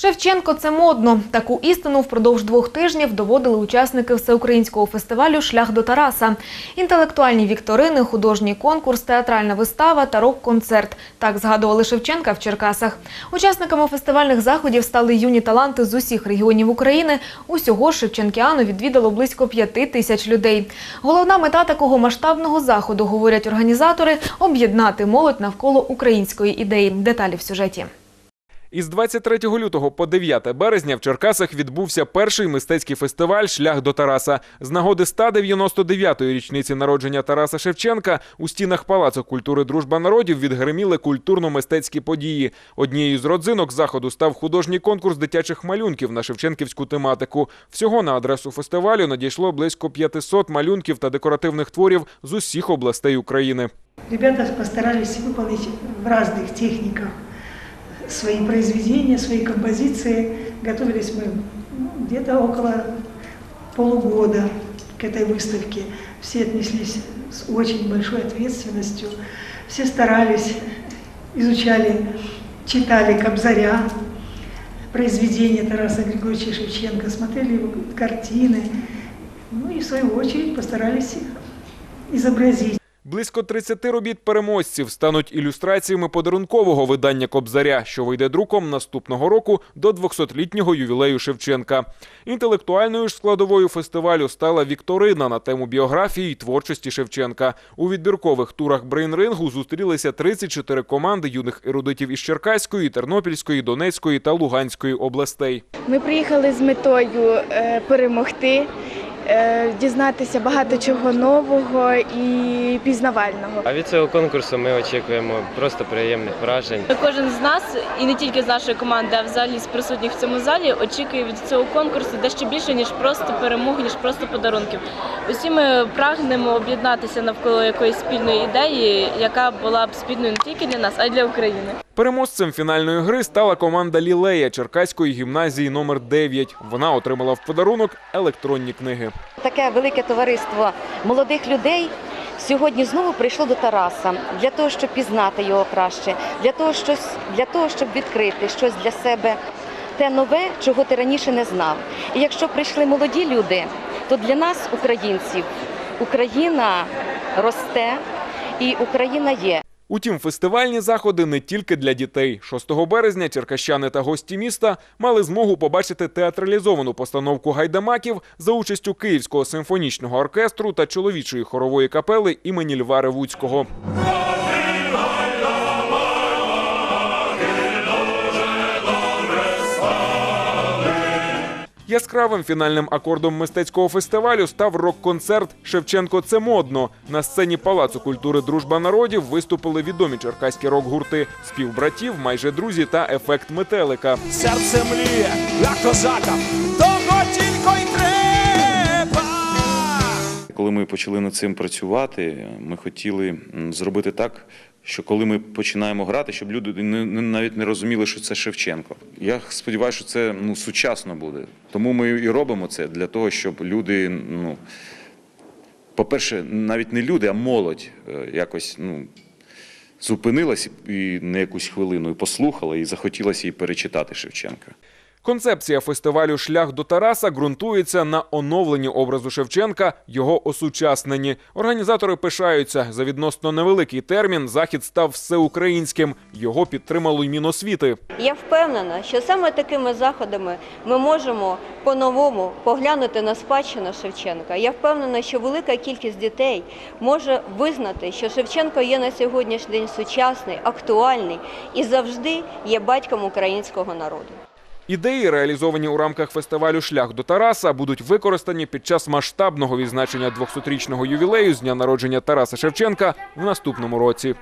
Шевченко це модно. Таку істину впродовж двох тижнів доводили учасники всеукраїнського фестивалю Шлях до Тараса. Інтелектуальні вікторини, художній конкурс, театральна вистава та рок-концерт. Так згадували Шевченка в Черкасах. Учасниками фестивальних заходів стали юні таланти з усіх регіонів України. Усього Шевченкіану відвідало близько п'яти тисяч людей. Головна мета такого масштабного заходу, говорять організатори, об'єднати молодь навколо української ідеї. Деталі в сюжеті. Із 23 лютого по 9 березня в Черкасах відбувся перший мистецький фестиваль Шлях до Тараса. З нагоди 199-ї річниці народження Тараса Шевченка у стінах Палацу культури Дружба народів відгриміли культурно-мистецькі події. Однією з родзинок заходу став художній конкурс дитячих малюнків на шевченківську тематику. Всього на адресу фестивалю надійшло близько 500 малюнків та декоративних творів з усіх областей України. Ребята постарались выполнить в разных техниках свои произведения, свои композиции. Готовились мы ну, где-то около полугода к этой выставке. Все отнеслись с очень большой ответственностью. Все старались, изучали, читали Кобзаря, произведения Тараса Григорьевича Шевченко, смотрели его картины. Ну и в свою очередь постарались их изобразить. Близько 30 робіт переможців стануть ілюстраціями подарункового видання Кобзаря, що вийде друком наступного року до 200-літнього ювілею Шевченка. Інтелектуальною ж складовою фестивалю стала вікторина на тему біографії й творчості Шевченка. У відбіркових турах брейнрингу зустрілися 34 команди юних ерудитів із Черкаської, Тернопільської, Донецької та Луганської областей. Ми приїхали з метою е, перемогти, дізнатися багато чого нового і пізнавального. А від цього конкурсу ми очікуємо просто приємних вражень. Кожен з нас, і не тільки з нашої команди, а взагалі з присутніх в цьому залі, очікує від цього конкурсу дещо більше, ніж просто перемоги, ніж просто подарунків. Усі ми прагнемо об'єднатися навколо якоїсь спільної ідеї, яка була б спільною не тільки для нас, а й для України. Переможцем фінальної гри стала команда Лілея Черкаської гімназії номер 9 Вона отримала в подарунок електронні книги. Таке велике товариство молодих людей сьогодні знову прийшло до Тараса для того, щоб пізнати його краще, для того, щось, для того, щоб відкрити щось для себе, те нове, чого ти раніше не знав. І якщо прийшли молоді люди, то для нас, українців, Україна росте і Україна є. Утім, фестивальні заходи не тільки для дітей. 6 березня черкащани та гості міста мали змогу побачити театралізовану постановку гайдамаків за участю Київського симфонічного оркестру та чоловічої хорової капели імені Льва Ревуцького. Яскравим фінальним акордом мистецького фестивалю став рок-концерт Шевченко це модно. На сцені Палацу культури Дружба народів виступили відомі черкаські рок-гурти співбратів, майже друзі та ефект метелика. серце мліє, як козака, того тільки й треба. Коли ми почали над цим працювати, ми хотіли зробити так, що коли ми починаємо грати, щоб люди не, навіть не розуміли, що це Шевченко. Я сподіваюся, що це ну, сучасно буде. Тому ми і робимо це для того, щоб люди, ну, по-перше, навіть не люди, а молодь е, якось ну, зупинилась і на якусь хвилину і послухала, і захотілося їй перечитати Шевченка. Концепція фестивалю Шлях до Тараса ґрунтується на оновленні образу Шевченка, його осучасненні. Організатори пишаються за відносно невеликий термін. Захід став всеукраїнським. Його підтримало й Міносвіти. Я впевнена, що саме такими заходами ми можемо по-новому поглянути на спадщину Шевченка. Я впевнена, що велика кількість дітей може визнати, що Шевченко є на сьогоднішній день сучасний, актуальний і завжди є батьком українського народу. Ідеї, реалізовані у рамках фестивалю Шлях до Тараса, будуть використані під час масштабного відзначення 200-річного ювілею з дня народження Тараса Шевченка в наступному році.